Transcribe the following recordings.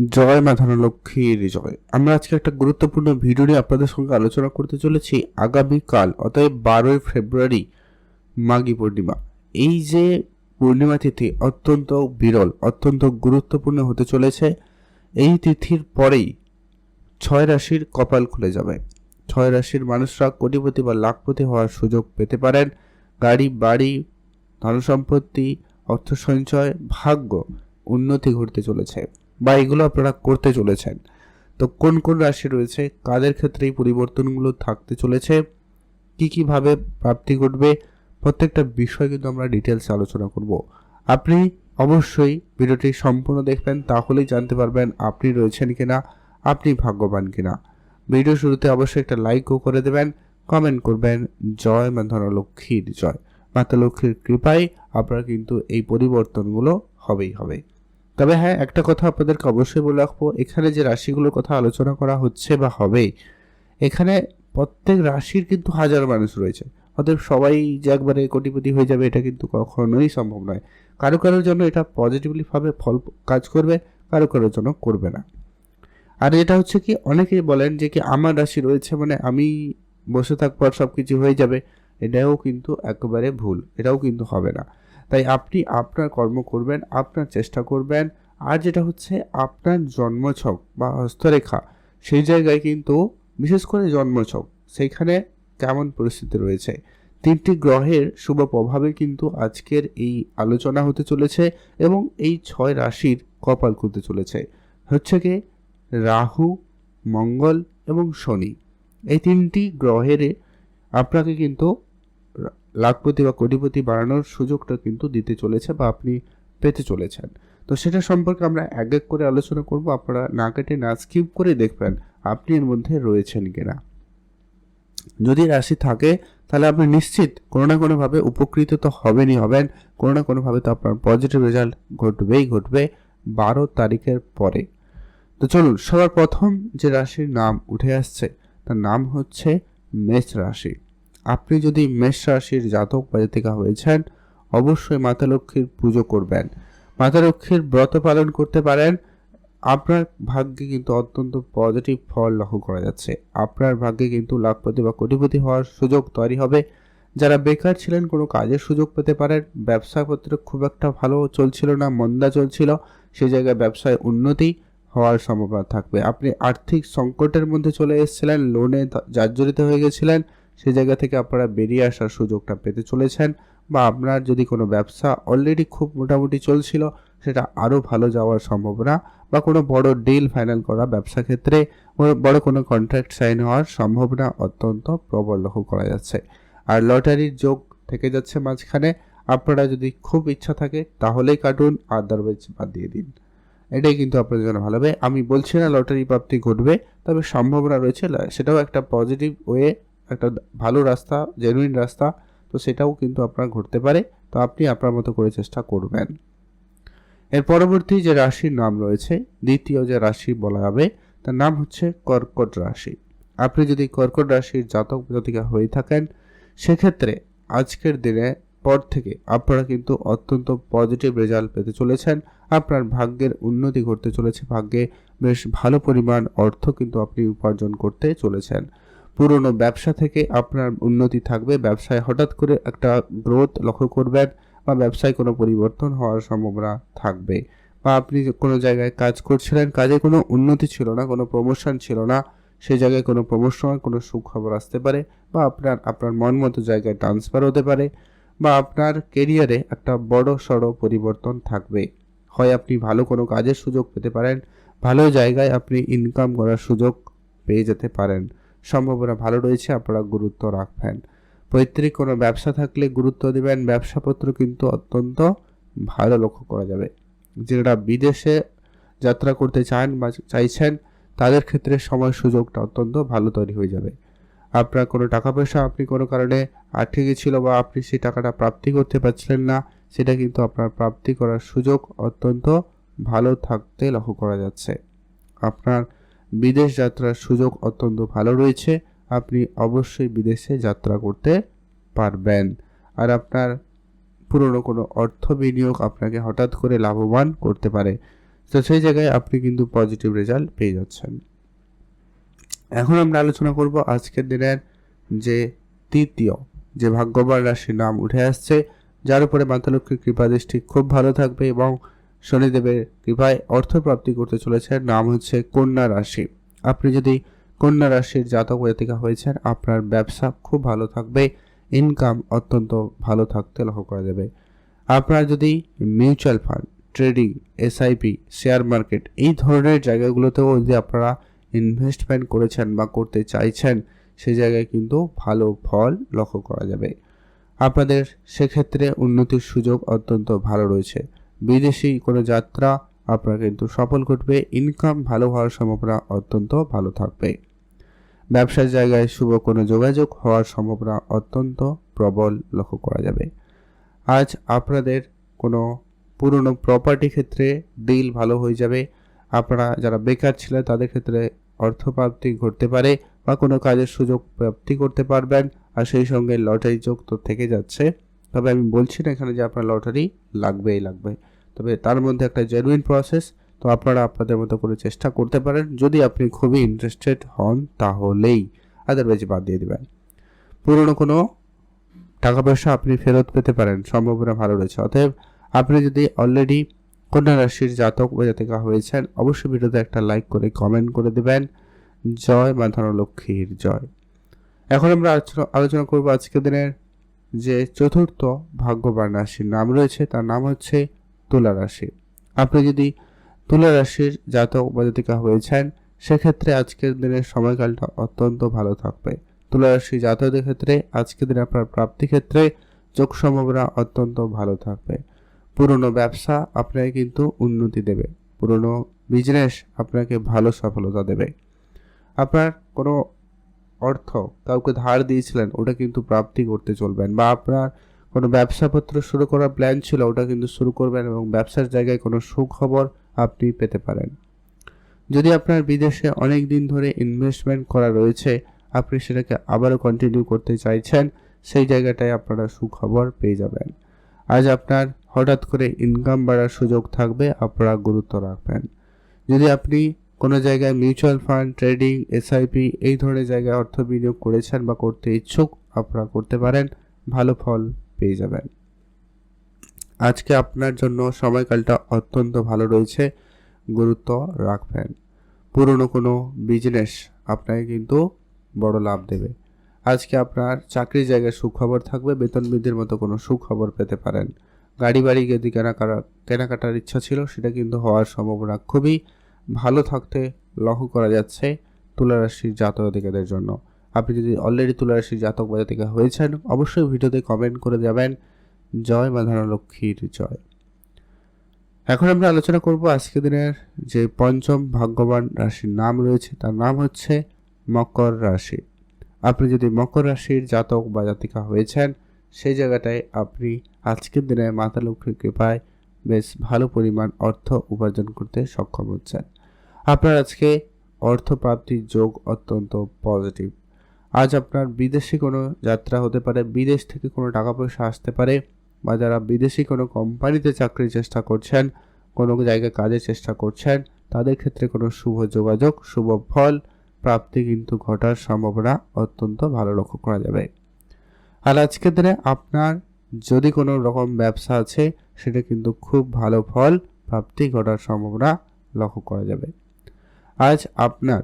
জয় মা ধনলক্ষ্মীর জয়। আমরা আজকে একটা গুরুত্বপূর্ণ ভিডিও নিয়ে আপনাদের সঙ্গে আলোচনা করতে চলেছি আগামীকাল, অতএব বারোই ফেব্রুয়ারি মাঘী পূর্ণিমা। এই যে পূর্ণিমা তিথি অত্যন্ত বিরল, অত্যন্ত গুরুত্বপূর্ণ হতে চলেছে, এই তিথির পরেই ছয় রাশির কপাল খুলে যাবে। ছয় রাশির মানুষরা কোটিপতি বা লাখপতি হওয়ার সুযোগ পেতে পারেন। গাড়ি, বাড়ি, ধনসম্পত্তি অর্থ সঞ্চয় ভাগ্য উন্নতি ঘটতে চলেছে। বা এগুলো আপনারা করতে চলেছেন। তো কোন কোন রাশি রয়েছে? কাদের ক্ষেত্রে এই পরিবর্তনগুলো থাকতে চলেছে? কি কীভাবে প্রাপ্তি ঘটবে? প্রত্যেকটা বিষয় কিন্তু আমরা ডিটেলসে আলোচনা করব। আপনি অবশ্যই ভিডিওটি সম্পূর্ণ দেখবেন, তাহলেই জানতে পারবেন আপনি রয়েছেন কিনা, আপনি ভাগ্যবান কিনা। ভিডিও শুরুতে অবশ্যই একটা লাইকও করে দেবেন কমেন্ট করবেন, জয় মা লক্ষ্মীর জয়। মাতা লক্ষ্মীর কৃপায় আপনার কিন্তু এই পরিবর্তনগুলো হবেই হবে। তবে হ্যাঁ একটা কথা আপনাদেরকে অবশ্যই বলে রাখব। এখানে যে রাশিগুলোর কথা আলোচনা করা হচ্ছে বা হবে এখানে প্রত্যেক রাশির কিন্তু হাজার মানুষ রয়েছে। অতএব সবাই যে একবারে কোটিপতি হয়ে যাবে, এটা কিন্তু কখনোই সম্ভব নয়। কারও কারোর জন্য এটা পজিটিভলি ভাবে ফল কাজ করবে, কারও কারোর জন্য করবে না। আর এটা হচ্ছে কি, অনেকেই বলেন যে কি, আমার রাশি রয়েছে মানে আমি বসে থাকব আর সব কিছু হয়ে যাবে। এটাও কিন্তু একেবারে ভুল, এটাও কিন্তু হবে না। তাই আপনি আপনার কর্ম করবেন, আপনার চেষ্টা করবেন। আর যেটা হচ্ছে আপনার জন্মছক বা হস্তরেখা, সেই জায়গায় কিন্তু বিশেষ করে জন্মছক, সেইখানে কেমন পরিস্থিতি রয়েছে? তিনটি গ্রহের শুভ প্রভাবে কিন্তু আজকের এই আলোচনা হতে চলেছে এবং এই ছয় রাশির কপাল খুলতে চলেছে। হচ্ছে কি? রাহু, মঙ্গল এবং শনি। এই তিনটি গ্রহের আপনাকে কিন্তু লাখপতি বা কোটিপতি বাড়ানোর সুযোগটা কিন্তু দিতে চলেছে বা আপনি পেতে চলেছেন। তো সেটা সম্পর্কে আমরা এক এক করে আলোচনা করব। আপনারা না কেটে না স্কিপ করে দেখবেন আপনি এর মধ্যে রয়েছেন কিনা। যদি রাশি থাকে, তাহলে আপনি নিশ্চিত কোনো না কোনোভাবে উপকৃত তো হবেনই হবেন। কোনো না কোনোভাবে তো আপনার পজিটিভ রেজাল্ট ঘটবেই ঘটবে বারো তারিখের পরে। তো চলুন, সবার প্রথম যে রাশির নাম উঠে আসছে, তার নাম হচ্ছে মেষ রাশি। আপনি যদি মেষ রাশির জাতক বা হয়েছেন, অবশ্যই মাতা লক্ষ্মীর পুজো করবেন। মাতা লক্ষ্মীর ব্রত পালন করতে পারেন। আপনার ভাগ্যে কিন্তু অত্যন্ত পজিটিভ ফল লক্ষ্য করা যাচ্ছে। আপনার ভাগ্যে কিন্তু লাখপতি বা কোটিপতি হওয়ার সুযোগ তৈরি হবে। যারা বেকার ছিলেন, কোনো কাজের সুযোগ পেতে পারেন। ব্যবসাপত্র খুব একটা ভালো চলছিল না, মন্দা চলছিল। সেই জায়গায় ব্যবসায় উন্নতি হওয়ার সম্ভাবনা থাকবে। আপনি আর্থিক সংকটের মধ্যে চলে এসেছিলেন লোনে জার্জরিত হয়ে গেছিলেন। সেই জায়গা থেকে আপনারা বেরিয়ে আসার সুযোগটা পেতে চলেছেন বা আপনার যদি কোনো ব্যবসা অলরেডি খুব মোটামুটি চলছিল, সেটা আরও ভালো যাওয়ার সম্ভাবনা বা কোনো বড় ডিল ফাইনাল করা ব্যবসা ক্ষেত্রে বড় কোনো কন্ট্রাক্ট সাইন হওয়ার সম্ভাবনা অত্যন্ত প্রবল লক্ষ্য করা যাচ্ছে। আর লটারির যোগ থেকে যাচ্ছে মাঝখানে, আপনারা যদি খুব ইচ্ছা থাকে তাহলেই কাটুন আদারওয়াইজ বাদ দিয়ে দিন। এটাই কিন্তু আপনাদের জন্য ভালো হবে। আমি বলছি না লটারি প্রাপ্তি ঘটবে, তবে সম্ভাবনা রয়েছে, সেটাও একটা পজিটিভ ওয়ে একটা ভালো রাস্তা জেনুইন রাস্তা, তো সেটাও কিন্তু আপনার ঘটতে পারে। তো আপনি আপনার মতো করে চেষ্টা করবেন। এর পরবর্তী যে রাশির নাম রয়েছে, দ্বিতীয় যে রাশি বলা হবে, তার নাম হচ্ছে কর্কট রাশি। আপনি যদি কর্কট রাশির জাতক জাতিকা হয়ে থাকেন, সেক্ষেত্রে আজকের দিনে পর থেকে আপনারা কিন্তু অত্যন্ত পজিটিভ রেজাল্ট পেতে চলেছেন। আপনার ভাগ্যের উন্নতি ঘটতে চলেছে। ভাগ্যে বেশ ভালো পরিমাণ অর্থ কিন্তু আপনি উপার্জন করতে চলেছেন। পুরনো ব্যবসা থেকে আপনার উন্নতি থাকবে। ব্যবসায় হঠাৎ করে একটা গ্রোথ লক্ষ্য করবেন বা ব্যবসায় কোনো পরিবর্তন হওয়ার সম্ভাবনা থাকবে। বা আপনি কোনো জায়গায় কাজ করছিলেন, কাজে কোনো উন্নতি ছিল না, কোনো প্রমোশন ছিল না সেই জায়গায় কোনো প্রমোশন কোনো সুখবর আসতে পারে বা আপনার আপনার মন মতো জায়গায় ট্রান্সফার হতে পারে বা আপনার কেরিয়ারে একটা বড় সড়ো পরিবর্তন থাকবে। হয় আপনি ভালো কোনো কাজের সুযোগ পেতে পারেন, ভালো জায়গায় আপনি ইনকাম করার সুযোগ পেয়ে যেতে পারেন। সম্ভাবনা ভালো রয়েছে, আপনারা গুরুত্ব রাখবেন। পৈতৃক কোনো ব্যবসা থাকলে গুরুত্ব দেবেন, ব্যবসাপত্র কিন্তু অত্যন্ত ভালো লক্ষ্য করা যাবে। যারা বিদেশে যাত্রা করতে চান বা চাইছেন, তাদের ক্ষেত্রে সময় সুযোগটা অত্যন্ত ভালো তৈরি হয়ে যাবে। আপনার কোনো টাকা পয়সা আপনি কোনো কারণে আটকে গেছিল বা আপনি সেই টাকাটা প্রাপ্তি করতে পারছিলেন না, সেটা কিন্তু আপনার প্রাপ্তি করার সুযোগ অত্যন্ত ভালো থাকতে লক্ষ্য করা যাচ্ছে। আপনার বিদেশ যাত্রার সুযোগ অত্যন্ত ভালো রয়েছে। আপনি অবশ্যই বিদেশে যাত্রা করতে পারবেন। আর আপনার পুরনো কোনো অর্থ বিনিয়োগ আপনাকে হঠাৎ করে লাভবান করতে পারে। তো সেই জায়গায় আপনি কিন্তু পজিটিভ রেজাল্ট পেয়ে যাচ্ছেন। এখন আমরা আলোচনা করব আজকের দিনের যে তৃতীয়, যে ভাগ্যবান রাশির নাম উঠে আসছে। যার উপরে মাতালক্ষ্মীর কৃপা দৃষ্টি খুব ভালো থাকবে এবং শনিদেবের কৃপায় অর্থপ্রাপ্তি করতে চলেছে নাম হচ্ছে কন্যা রাশি। আপনি যদি কন্যা রাশির জাতক জাতিকা হয়েছেন, আপনার ব্যবসা খুব ভালো থাকবে ইনকাম অত্যন্ত ভালো থাকতে লক্ষ্য করা যাবে। আপনার যদি mutual fund trading SIP share market এই ধরনের জায়গাগুলোতেও যদি আপনারা ইনভেস্টমেন্ট করেছেন বা করতে চাইছেন সেই জায়গায় কিন্তু ভালো ফল লক্ষ্য করা যাবে। আপনাদের সেক্ষেত্রে উন্নতির সুযোগ অত্যন্ত ভালো রয়েছে। বিদেশি কোনো যাত্রা আপনার কিন্তু সফল ঘটবে। ইনকাম ভালো হওয়ার সম্ভাবনা অত্যন্ত ভালো থাকবে। ব্যবসার জায়গায় শুভ কোনো যোগাযোগ হওয়ার সম্ভাবনা অত্যন্ত প্রবল লক্ষ্য করা যাবে। আজ আপনাদের কোনো পুরনো প্রপার্টি ক্ষেত্রে ডিল ভালো হয়ে যাবে। আপনারা যারা বেকার ছিলেন, তাদের ক্ষেত্রে অর্থপ্রাপ্তি ঘটতে পারে বা কোনো কাজের সুযোগ প্রাপ্তি করতে পারবেন আর সেই সঙ্গে লটারি যোগ তো থেকে যাচ্ছে। তবে আমি বলছি না এখানে যে আপনার লটারি লাগবেই লাগবে। তবে তার মধ্যে একটা জেনুইন প্রসেস তো আপনারা আপনাদের মতো করে চেষ্টা করতে পারেন। যদি আপনি খুবই ইন্টারেস্টেড হন, তাহলেই আদারওয়াইজ বাদ দিয়ে দেবেন। পুরনো কোনো টাকা পয়সা আপনি ফেরত পেতে পারেন, সম্ভাবনা ভালো রয়েছে। অতএব আপনি যদি অলরেডি কন্যা রাশির জাতক বা জাতিকা হয়েছেন, অবশ্যই ভিডিওতে একটা লাইক করে কমেন্ট করে দেবেন। জয় মা লক্ষ্মীর জয়। এখন আমরা আলোচনা করব আজকের দিনের যে চতুর্থ ভাগ্যবান রাশির নাম রয়েছে। তার নাম হচ্ছে তুলা রাশি আপনি যদি তুলা রাশির জাতক বা জাতিকা হয়েছেন, সেক্ষেত্রে আজকের দিনের সময়কালটা অত্যন্ত ভালো থাকবে। তুলা রাশি জাতকদের ক্ষেত্রে, আজকের দিনে আপনার প্রাপ্তি ক্ষেত্রে যোগ সম্ভাবনা অত্যন্ত ভালো থাকবে। পুরনো ব্যবসা আপনাকে কিন্তু উন্নতি দেবে। পুরনো বিজনেস আপনাকে ভালো সফলতা দেবে। আপনার কোনো অর্থ কাউকে ধার দিয়েছিলেন, ওটা কিন্তু প্রাপ্তি করতে চলবেন বা আপনার কোনো ব্যবসাপত্র শুরু করার প্ল্যান ছিল, ওটা কিন্তু শুরু করবেন এবং ব্যবসার জায়গায় কোনো সুখবর আপনি পেতে পারেন। যদি আপনার বিদেশে অনেক দিন ধরে ইনভেস্টমেন্ট করা রয়েছে, আপনি সেটাকে আবারও কন্টিনিউ করতে চাইছেন, সেই জায়গাটায় আপনারা সুখবর পেয়ে যাবেন। আজ আপনার হঠাৎ করে ইনকাম বাড়ার সুযোগ থাকবে, আপনারা গুরুত্ব রাখবেন। যদি আপনি কোনো জায়গায় মিউচুয়াল ফান্ড ট্রেডিং এসআইপি এই ধরনের জায়গায় অর্থ বিনিয়োগ করেছেন বা করতে ইচ্ছুক, আপনারা করতে পারেন। ভালো ফল। পেয়ে যাবেন। আজকে আপনার জন্য সময়কালটা অত্যন্ত ভালো রয়েছে, গুরুত্ব রাখবেন। পুরনো কোনো বিজনেস আপনাকে কিন্তু বড় লাভ দেবে। আজকে আপনার চাকরির জায়গায় সুখবর থাকবে, বেতন বৃদ্ধির মতো কোনো সুখবর পেতে পারেন। গাড়ি বাড়ি যদি কেনাকাটা কেনাকাটার ইচ্ছা ছিল, সেটা কিন্তু হওয়ার সম্ভাবনা খুবই ভালো থাকতে লক্ষ্য করা যাচ্ছে তুলারাশির জাতকদের জন্য। আপনি যদি অলরেডি তুলারাশির জাতক বা জাতিকা হয়েছেন, অবশ্যই ভিডিওতে কমেন্ট করে যাবেন জয় মা লক্ষ্মীর জয়। এখন আমরা আলোচনা করব আজকের দিনের যে পঞ্চম ভাগ্যবান রাশির নাম রয়েছে, তার নাম হচ্ছে মকর রাশি। আপনি যদি মকর রাশির জাতক বা জাতিকা হয়েছেন, সেই জায়গাটায় আপনি আজকের দিনে মাতা লক্ষ্মীর কৃপায় বেশ ভালো পরিমাণ অর্থ উপার্জন করতে সক্ষম হচ্ছেন। আপনার আজকে অর্থ প্রাপ্তির যোগ অত্যন্ত পজিটিভ আজ আপনার বিদেশি কোনো যাত্রা হতে পারে, বিদেশ থেকে কোনো টাকা পয়সা আসতে পারে, বা যারা বিদেশি কোনো কোম্পানিতে চাকরির চেষ্টা করছেন, কোনো জায়গায় কাজের চেষ্টা করছেন, তাদের ক্ষেত্রে কোনো শুভ যোগাযোগ, শুভ ফল, প্রাপ্তি কিন্তু ঘটার সম্ভাবনা অত্যন্ত ভালো লক্ষ্য করা যাবে। আর আজকের দিনে আপনার যদি কোনো রকম ব্যবসা আছে, সেটা কিন্তু খুব ভালো ফল, প্রাপ্তি ঘটার সম্ভাবনা লক্ষ্য করা যাবে। আজ আপনার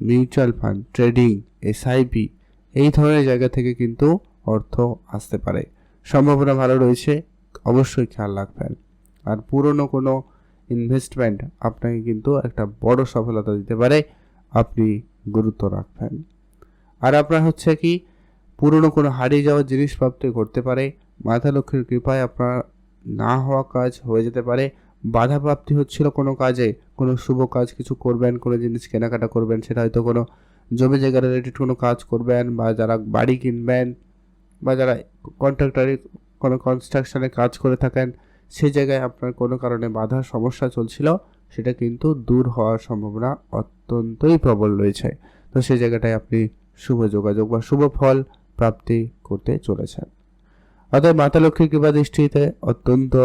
মিউচুয়াল ফান্ড, ট্রেডিং এসআইপি এই ধরনের জায়গা থেকে কিন্তু অর্থ আসতে পারে। সম্ভাবনা ভালো রয়েছে, অবশ্যই খেয়াল রাখবেন। আর পুরনো কোনো ইনভেস্টমেন্ট আপনাকে কিন্তু একটা বড় সফলতা দিতে পারে, আপনি গুরুত্ব রাখবেন। আর আপনার হচ্ছে কি, পুরনো কোনো হারিয়ে যাওয়া জিনিস প্রাপ্তি করতে পারে, মাথা লক্ষ্মীর কৃপায় আপনার না হওয়া কাজ হয়ে যেতে পারে বাধা প্রাপ্তি হচ্ছিল কোনো কাজে, কোনো শুভ কাজ কিছু করবেন, কোনো জিনিস কেনাকাটা করবেন, সেটা হয়তো কোনো জমি জায়গা রিলেটেড কোনো কাজ করবেন বা যারা বাড়ি কিনবেন বা যারা কন্ট্রাক্টারি কোনো কনস্ট্রাকশানে কাজ করে থাকেন সেই জায়গায় আপনার কোনো কারণে বাধার সমস্যা চলছিল, সেটা কিন্তু দূর হওয়ার সম্ভাবনা অত্যন্তই প্রবল রয়েছে। তো সেই জায়গাটায় আপনি শুভ যোগাযোগ বা শুভ ফল প্রাপ্তি করতে চলেছেন। অর্থাৎ মাতা লক্ষ্মীর কৃপা দৃষ্টিতে অত্যন্ত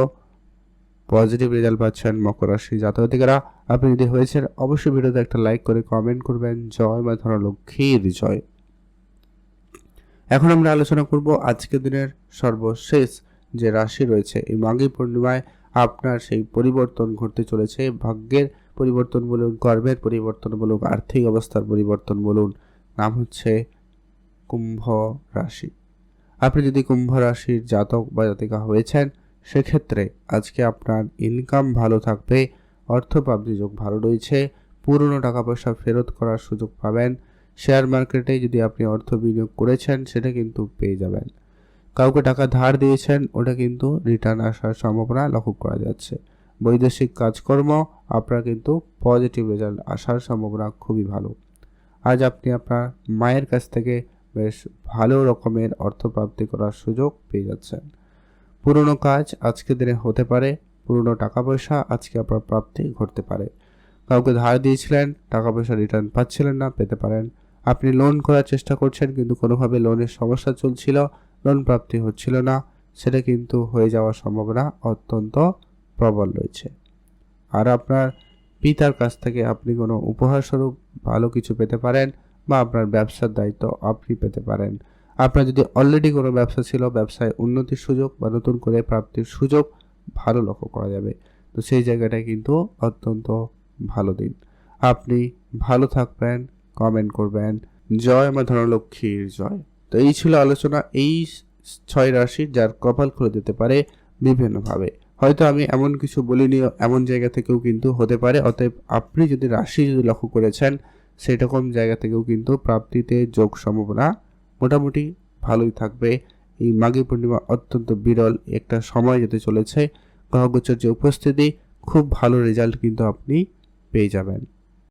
পজিটিভ রেজাল্ট পাচ্ছেন মকর রাশি জাতকরা আপনি যদি হয়েছেন, অবশ্যই ভিডিওতে একটা লাইক করে কমেন্ট করবেন। জয় মা ধনলক্ষ্মীর জয়। এখন আমরা আলোচনা করব আজকের দিনের সর্বশেষ যে রাশি রয়েছে, এই মাঘী পূর্ণিমায় আপনার সেই পরিবর্তন ঘটতে চলেছে। ভাগ্যের পরিবর্তন বলুন, কর্মের পরিবর্তন বলুন, আর্থিক অবস্থার পরিবর্তন বলুন, নাম হচ্ছে কুম্ভ রাশি। আপনি যদি কুম্ভ রাশির জাতক বা জাতিকা হয়েছেন সেক্ষেত্রে আজকে আপনার ইনকাম ভালো থাকবে, অর্থ প্রাপ্তি যোগ ভালো রয়েছে, পুরনো টাকা পয়সা ফেরত করার সুযোগ পাবেন শেয়ার মার্কেটে যদি আপনি অর্থ বিনিয়োগ করেছেন, সেটা কিন্তু পেয়ে যাবেন। কাউকে টাকা ধার দিয়েছেন, ওটা কিন্তু রিটার্ন আসার সম্ভাবনা লক্ষ্য করা যাচ্ছে। বৈদেশিক কাজকর্ম, আপনার কিন্তু পজিটিভ রেজাল্ট আসার সম্ভাবনা খুবই ভালো। আজ আপনি আপনার মায়ের কাছ থেকে বেশ ভালো রকমের অর্থ প্রাপ্তি করার সুযোগ পেয়ে যাচ্ছেন। পুরনো কাজ আজকে দিনে হতে পারে, পুরনো টাকা পয়সা আজকে আপনার প্রাপ্তি ঘটতে পারে। কাউকে ধার দিয়েছিলেন টাকা পয়সা রিটার্ন পাচ্ছিলেন না, পেতে পারেন। আপনি লোন করার চেষ্টা করছেন, কিন্তু কোনোভাবে লোনের সমস্যা চলছিল লোন প্রাপ্তি হচ্ছিল না। সেটা কিন্তু হয়ে যাওয়ার সম্ভাবনা অত্যন্ত প্রবল রয়েছে। আর আপনার পিতার কাছ থেকে আপনি কোনো উপহারস্বরূপ ভালো কিছু পেতে পারেন বা আপনার ব্যবসার দায়িত্ব আপনি পেতে পারেন। আপনার যদি অলরেডি কোনো ব্যবসা ছিল, ব্যবসায় উন্নতির সুযোগ বা নতুন করে প্রাপ্তির সুযোগ, ভালো লক্ষ্য করা যাবে। তো সেই জায়গাটায় কিন্তু অত্যন্ত ভালো দিন। আপনি ভালো থাকবেন কমেন্ট করবেন। জয় মা ধনলক্ষ্মীর জয়। তো এই ছিল আলোচনা এই ছয় রাশি, যার কপাল খুলে দিতে পারে বিভিন্নভাবে। হয়তো আমি এমন কিছু বলিনি, এমন জায়গা থেকেও কিন্তু হতে পারে, অতএব আপনি যদি রাশি যদি লক্ষ্য করেছেন, সেরকম জায়গা থেকেও কিন্তু প্রাপ্তিতে যোগ সম্ভাবনা মোটামুটি ভালোই থাকবে। এই মাঘী পূর্ণিমা অত্যন্ত বিরল একটা সময় যেতে চলেছে। গ্রহগোচর যে উপস্থিতি, খুব ভালো রেজাল্ট কিন্তু আপনি পেয়ে যাবেন।